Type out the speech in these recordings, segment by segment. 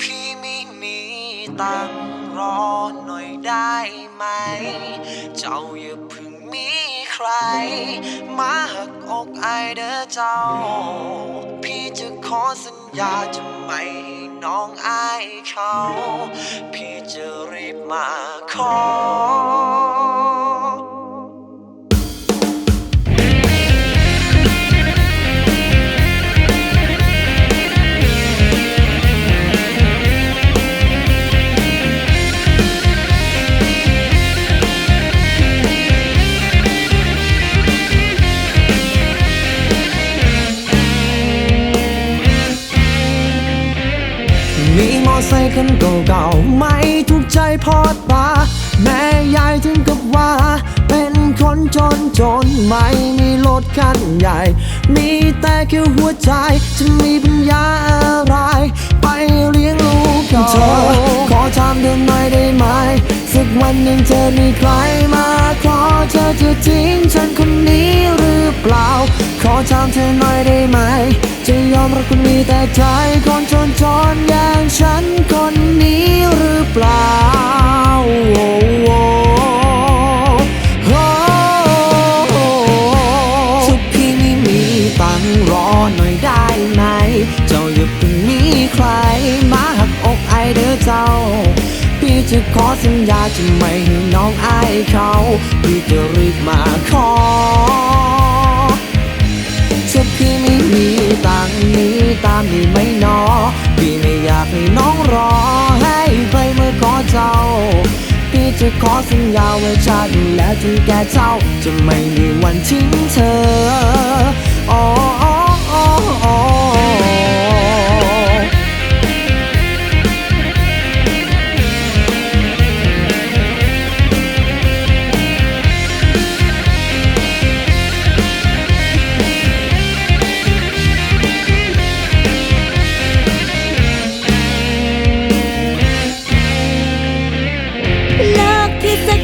พี่ไม่มีตังรอหน่อยได้ไหม เจ้าอย่าพึ่งมีใคร มาหักอกไอเด้อเจ้า พี่จะขอสัญญาจะไม่น้องอายเขา พี่จะรีบมาขอ ไซค์คันเก่าๆไม่ถูกใจพอดมาแม่ยายถึงกับว่า เป็นคนจนจนไม่มีรถคันใหญ่ มีแต่แค่หัวใจจะมีปัญญาอะไร ไปเลี้ยงลูกเธอขอถามเดินหน่อยได้ไหม สักวันหนึ่งเธอมีใครมาขอเธอจะทิ้งฉันคนนี้หรือเปล่า ขอถามเธอหน่อยได้ไหม จะยอมรับคนมีแต่ใจคนจน เด้อเจ้า พี่จะขอสัญญาจะไม่ให้น้องอายเขา พี่จะรีบมาขอถ้าพี่ไม่มีตังนี้ตามนี่ไม่นอ พี่ไม่อยากให้น้องรอ ให้ไปเมื่อขอเจ้า พี่จะขอสัญญาว่าจะดูแลจนแก่เจ้า จะไม่มีวันทิ้งเธออ้โอ้โอ้โอ้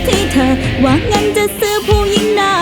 ที่เธอว่างั้นจะซื้อผู้หญิงนะ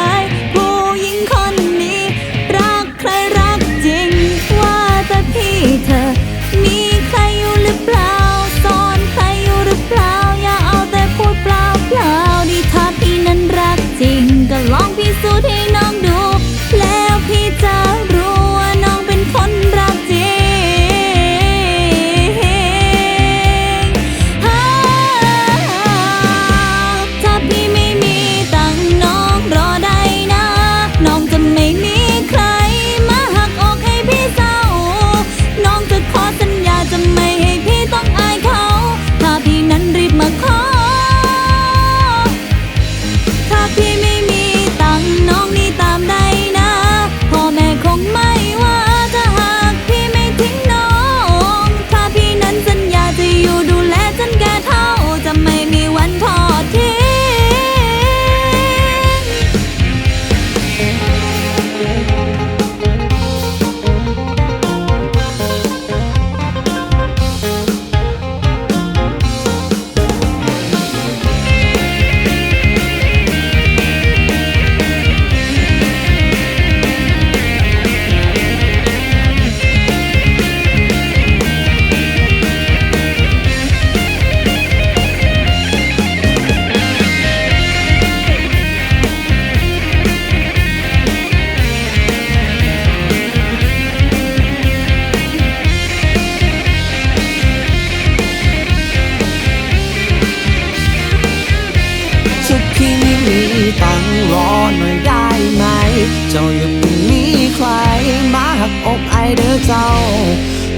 เจ้าอย่าเพิ่งมีใคร มาหักอกไอเด้อเจ้า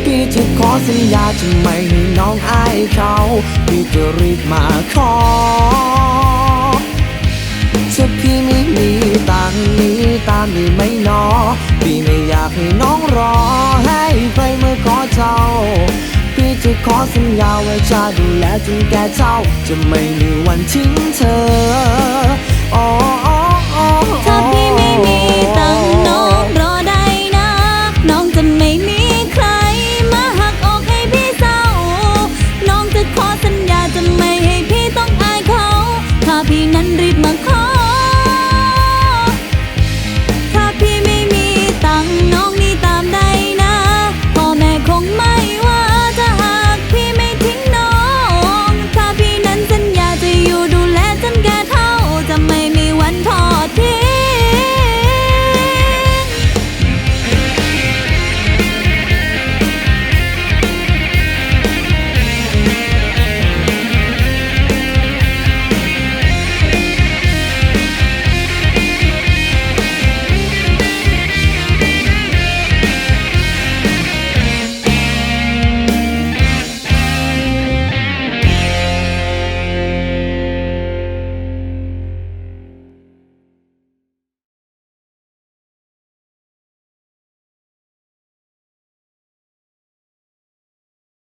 พี่จะขอสัญญาจะไม่ให้น้องไอเขา พี่จะรีบมาขอถ้าพี่ไม่มีตังค์นี้ตามนี่ไม่นอ พี่ไม่อยากให้น้องรอ ให้ไปเมื่อขอเจ้า พี่จะขอสัญญาว่าจะดูแลจนแก่เจ้า จะไม่มีวันทิ้งเธอโอ้โอ้โอ้ถ้าพี่ไม่มี